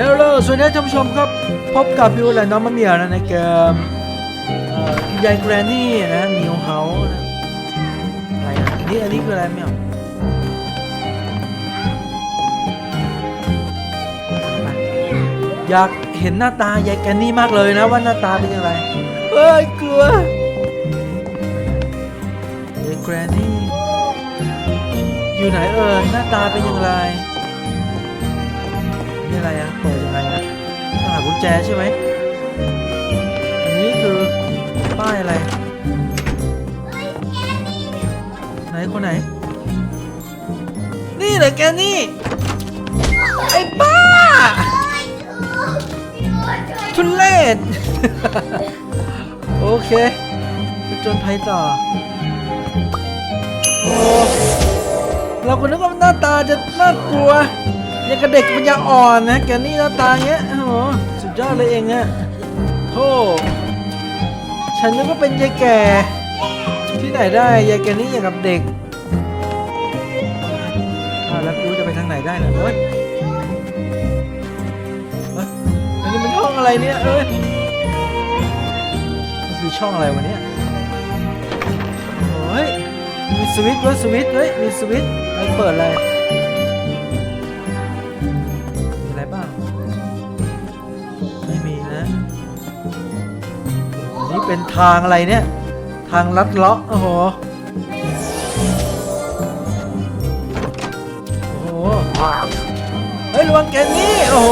เฮลโลสวัสดีท่านผู้ชมครับ พบกับพิวและน้องมะเมียวนะในเกมยายแกรนนี่นะนิวเฮาส์นะอะไรนะอันนี่อันนี้คืออะไรเมียวอยากเห็นหน้าตายายแกรนนี่มากเลยนะว่าหน้าตาเป็นยังไงเอ้ยกลัวยายแกรนนี่อยู่ไหนเออหน้าตาเป็นอย่างไร อะไรอะเปิดยังไงนะต้องหากุญแจใช่ไหมอันนี้คือป้ายอะไร ไหนคนไหน นี่เหรอแกนี่ ไอ้บ้า ทุเลศโอเคไปจนภัยต่อ โอ้เราก็นึกว่าหน้าตาจะน่ากลัว ยังกับเด็กปัญญาอ่อนนะแกนี่หน้าตาเงี้ยโอ้โหสุดยอดเลยเองอะโธ่ฉันนึกว่าเป็นยายแก่ ที่ไหนได้ยายแกนี่อย่างกับเด็กอ้าวแล้วกูจะไปทางไหนได้นะเฮ้ยเฮ้ยอันนี้มันช่องอะไรเนี่ยเอ้ยมันคือช่องอะไรวะเนี่ยโอ้ยมีสวิตช์ด้วยสวิตช์เฮ้ยมีสวิตช์ไอ้เปิดอะไนนี้เป็นทางอะไรเนี่ย ทางลัดเลาะโอ้โหโอ้โหเฮ้ยระวังแกนี่โอ้โห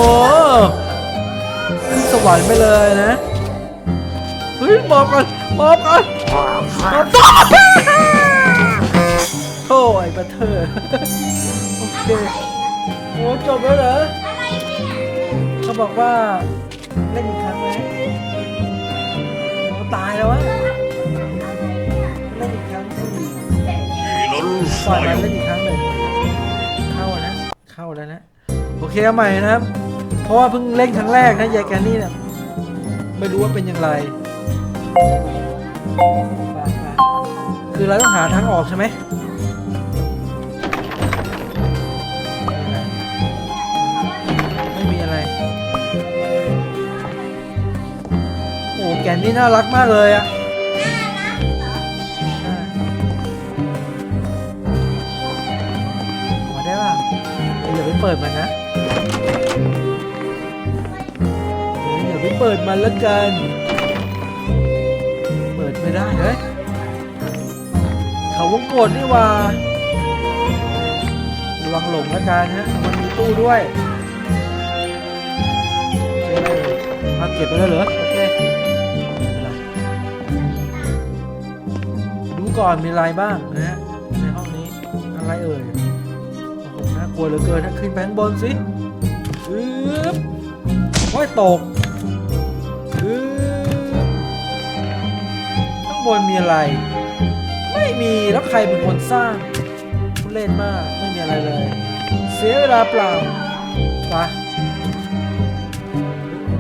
ขึ้นสวรรค์ไปเลยนะเฮ้ยหมอบก่อนหมอบก่อนหมอบต่อโถ่ไอ้ปะเธอโอเคโอ้จบแล้วเหรอเขาบอกว่าเล่นอีกครั้งไหมโอ้ ตายแล้ววะเล่นอีกครั้งสิปล่อยมันเล่นอีกครั้งหนึ่งเข้านะ เข้าแล้วนะ โอเคเอาใหม่นะครับ เพราะว่าเพิ่งเล่นครั้งแรกนะยายแกนนี่เนี่ยไม่รู้ว่าเป็นอย่างไรไปๆคือเราต้องหาทางออกใช่ไหมไม่ กนนี่น่ารักมากเลยอะใช่ขอได้ป่ะอย่าไปเปิดมันนะอย่าไปเปิดมันละกัน เปิดไม่ได้เฮ้ยเขาวงกดนี่ว่าระวังหลงละกันฮะมันมีตู้ด้วยโอเคเอาเก็บไปแล้วเหรอ โอเค ก่อนมีอะไรบ้างนะฮะในห้องนี้อะไรเอ่ยโอ้โหน่ากลัวเหลือเกินนะขึ้นไปข้างบนสิอึ๊บโอ้ยตกอึ๊บข้างบนมีอะไร ไม่มีแล้วใครเป็นคนสร้างผู้เล่นมากไม่มีอะไรเลย เสียเวลาเปล่าไป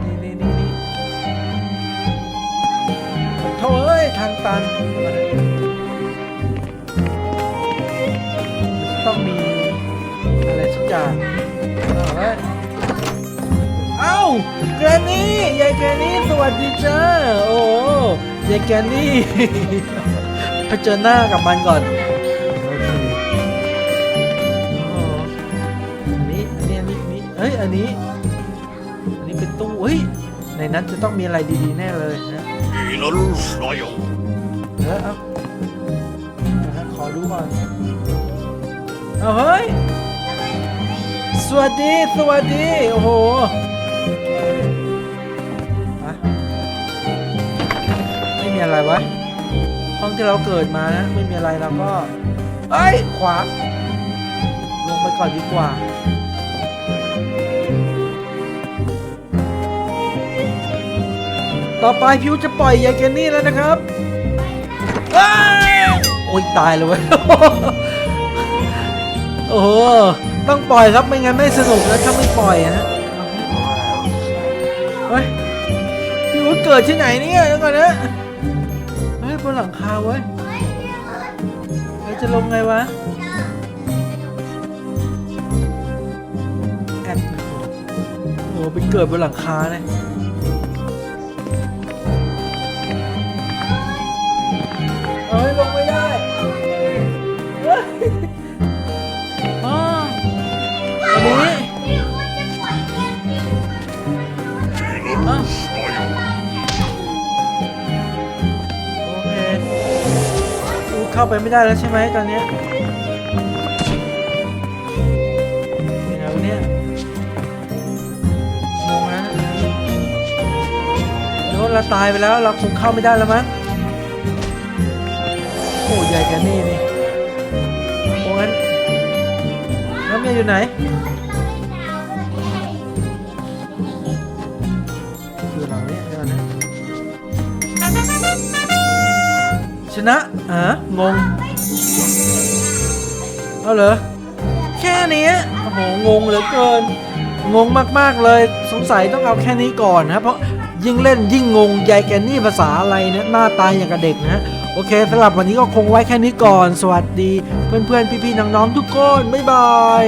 นี่นี่นี่นี่โถ่เอ้ยทางตัน อะไรสักอย่างเอาเว้ยเอ้าแกรนนี่ยายแกรนนี่สวัสดีจ้าโอ้ยายแกรนนี่ ไปเจอหน้ากับมันก่อนโอเคโอ้อันนี้อันนี้อันนี้อันนี้เอ้ยอันนี้ อันนี้เป็นตู้เฮ้ยในนั้นจะต้องมีอะไรดีๆแน่เลยนะ 이를 써요. เออเอานะฮะขอดูก่อน เอาเฮ้ย สวัสดี สวัสดี โอ้โหอะไม่มีอะไรวะ ห้องที่เราเกิดมานะ ไม่มีอะไรเราก็เอ้ย ขวา ลงไปก่อนดีกว่าต่อไปพิวจะปล่อยยายแกนนี่แล้วนะครับโอ้ยตายเลยเว้ย โอ้โห ต้องปล่อยครับไม่งั้นไม่สนุกนะถ้าไม่ปล่อยนะเฮ้ยพี่วุฒเกิดที่ไหนเนี่ยเดี๋ยวก่อนนะเฮ้ยบนหลังคาเว้ยเฮ้ยจะลงไงวะแอดโอ้โหหไปเกิดบนหลังคาเนี่ย อะโอเคูเข้าไปไม่ได้แล้วใช่ไหมตอนเนี้ยยังไงวะเนี่ยงงนะโน้ตเราตายไปแล้วเราคงเข้าไม่ได้แล้วมั้งโอ้ใหญ่กันนี่นี่โอ้งั้นแล้วเมียอยู่ไหน ชนะอะงงเอาเหรอแค่นี้โอ้โหงงเหลือเกิน งงมากๆเลยสงสัยต้องเอาแค่นี้ก่อนนะเพราะยิ่งเล่นยิ่งงงยายแกนนี่ภาษาอะไรเนี่ยหน้าตายอย่างกับเด็กนะโอเคสำหรับวันนี้ก็คงไว้แค่นี้ก่อน สวัสดีเพื่อนๆพี่ๆน้องๆทุกคนบ๊ายบาย